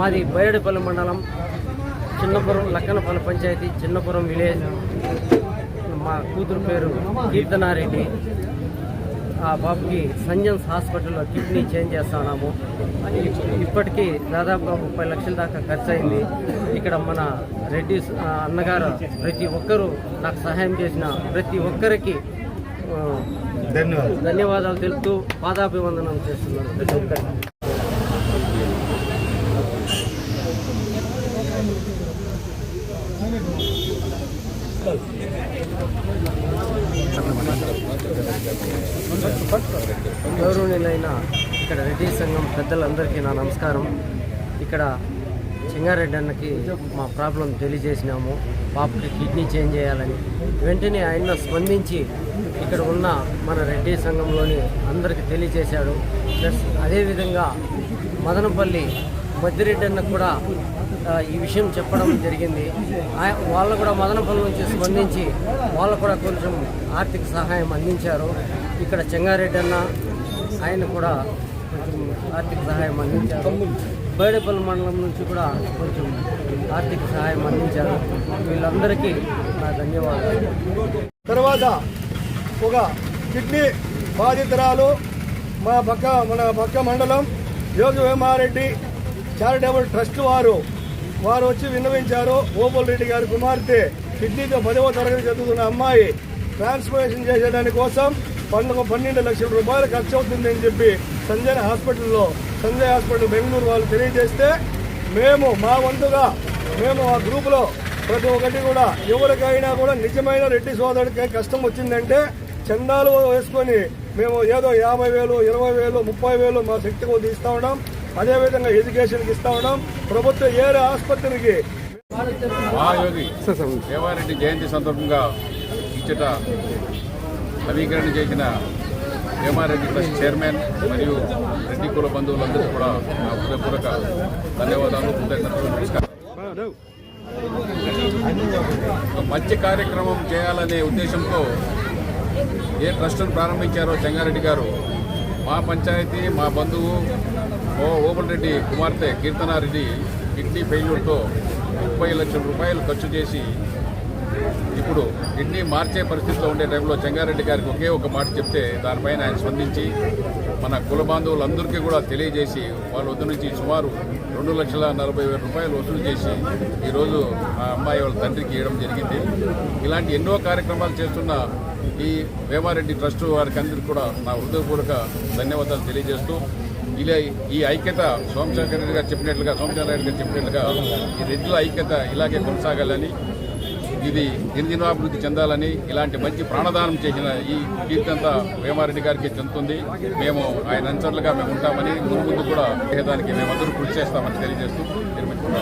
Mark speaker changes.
Speaker 1: మాది బైరడిపల్లి మండలం చిన్నపురం లక్కనపల్లి పంచాయతీ చిన్నపురం విలేజ్. మా కూతురు పేరు కీర్తనారెడ్డి. ఆ బాబుకి సంజన్స్ హాస్పిటల్లో కిడ్నీ చేంజ్ చేస్తున్నాము ఇప్పటికీ దాదాపుగా ముప్పై లక్షల దాకా ఖర్చు అయింది ఇక్కడ మన రెడ్డి అన్నగారు ప్రతి ఒక్కరూ నాకు సహాయం చేసిన ప్రతి ఒక్కరికి
Speaker 2: ధన్యవాదాలు.
Speaker 1: ధన్యవాదాలు తెలుపుతూ పాదాభివందనం చేస్తున్నాను ప్రతి ఒక్కరికి. గౌరవనీయులైన ఇక్కడ రెడ్డి సంఘం పెద్దలందరికీ నా నమస్కారం. ఇక్కడ చింగారెడ్డి అన్నకి మా ప్రాబ్లం తెలియజేసినాము. పాపకి కిడ్నీ చేంజ్ చేయాలని. వెంటనే ఆయన స్పందించి ఇక్కడ ఉన్న మన రెడ్డి సంఘంలోని అందరికీ తెలియజేశాడు. ప్లస్ అదేవిధంగా మదనపల్లి మద్దిరెడ్డి అన్నకు కూడా ఈ విషయం చెప్పడం జరిగింది. ఆయ- వాళ్ళు కూడా మదనపల్లి నుంచి స్పందించి వాళ్ళు కూడా కొంచెం ఆర్థిక సహాయం అందించారు. ఇక్కడ చెంగారెడ్డి అన్న ఆయన కూడా కొంచెం ఆర్థిక సహాయం అందించారు. బైడపల్లి మండలం నుంచి కూడా కొంచెం ఆర్థిక సహాయం అందించారు. వీళ్ళందరికీ నా ధన్యవాదాలు.
Speaker 2: తర్వాత ఒక కిడ్నీ బాధితురాలు మా పక్క మన పక్క మండలం యోగి వేమారెడ్డి చారిటబుల్ ట్రస్ట్ వారు. వారు వచ్చి విన్నవించారు. ఓపుల్ రెడ్డి గారి కుమార్తె కిడ్నీతో పదవ తరగతి చదువుతున్న అమ్మాయి ట్రాన్స్ఫర్మేషన్ చేసేదాని కోసం పన్నెండు పన్నెండు లక్షల రూపాయలు ఖర్చు అవుతుందని చెప్పి సంజయ్ హాస్పిటల్లో సంజయ్ హాస్పిటల్ బెంగళూరు వాళ్ళు తెలియజేస్తే మేము మా వంతుగా మేము ఆ గ్రూపులో ప్రతి ఒక్కటి కూడా ఎవరికైనా కూడా నిజమైన రెడ్డి సోదరుడికి కష్టం వచ్చిందంటే చందాలు వేసుకొని మేము ఏదో యాభై వేలు ఇరవై వేలు ముప్పై వేలు మా శక్తి కొద్ది ఇస్తా ఉన్నాం. అదేవిధంగా ఎడ్యుకేషన్కి ఇస్తా ఉన్నాం. ప్రభుత్వ ఏరే ఆసుపత్రికి
Speaker 3: మహాయోగి దేవారెడ్డి జయంతి సందర్భంగా ఇచ్చట నవీకరణ చేసిన వేమారెడ్డి ట్రస్ట్ చైర్మన్ మరియు రెడ్డి కుల బంధువులందరూ కూడా నా హృదయపూర్వక ధన్యవాదాలు కృతజ్ఞతలు నమస్కారం మంచి కార్యక్రమం చేయాలనే ఉద్దేశంతో ఏ ట్రస్టును ప్రారంభించారో చెంగారెడ్డి గారు మా పంచాయతీ మా బంధువు ఓ ఓపెన్రెడ్డి రెడ్డి కుమార్తె కీర్తనారెడ్డి కిడ్నీ ఫెయిల్యూర్తో ముప్పై లక్షల రూపాయలు ఖర్చు చేసి ఇప్పుడు కిడ్నీ మార్చే పరిస్థితిలో ఉండే టైంలో చెంగారెడ్డి గారికి ఒకే ఒక మాట చెప్తే దానిపైన ఆయన స్పందించి మన కుల బాంధవులందరికీ కూడా తెలియజేసి వాళ్ళ వద్ద నుంచి సుమారు రెండు లక్షల నలభై వేల రూపాయలు వసూలు చేసి ఈరోజు ఆ అమ్మాయి వాళ్ళ తండ్రికి ఇవ్వడం జరిగింది. ఇలాంటి ఎన్నో కార్యక్రమాలు చేస్తున్న ఈ వేమారెడ్డి ట్రస్ట్ వారికి అందరికీ కూడా నా హృదయపూర్వక ధన్యవాదాలు తెలియజేస్తూ ఇలా ఈ ఐక్యత సోమశేఖర్ రెడ్డి గారు చెప్పినట్లుగా సోమశేఖర్ రెడ్డి గారు చెప్పినట్లుగా ఈ రెడ్డిల ఐక్యత ఇలాగే కొనసాగాలని ఇది దినదినాభివృద్ధి చెందాలని ఇలాంటి మంచి ప్రాణదానం చేసిన ఈ కీర్తంతా వేమారెడ్డి గారికి చెందుతుంది. మేము ఆయన అనుచరులుగా మేము ఉంటామని ముందు ముందు కూడా దానికి మేమందరూ కృషి చేస్తామని తెలియజేస్తూ నిర్మించుకున్నాం.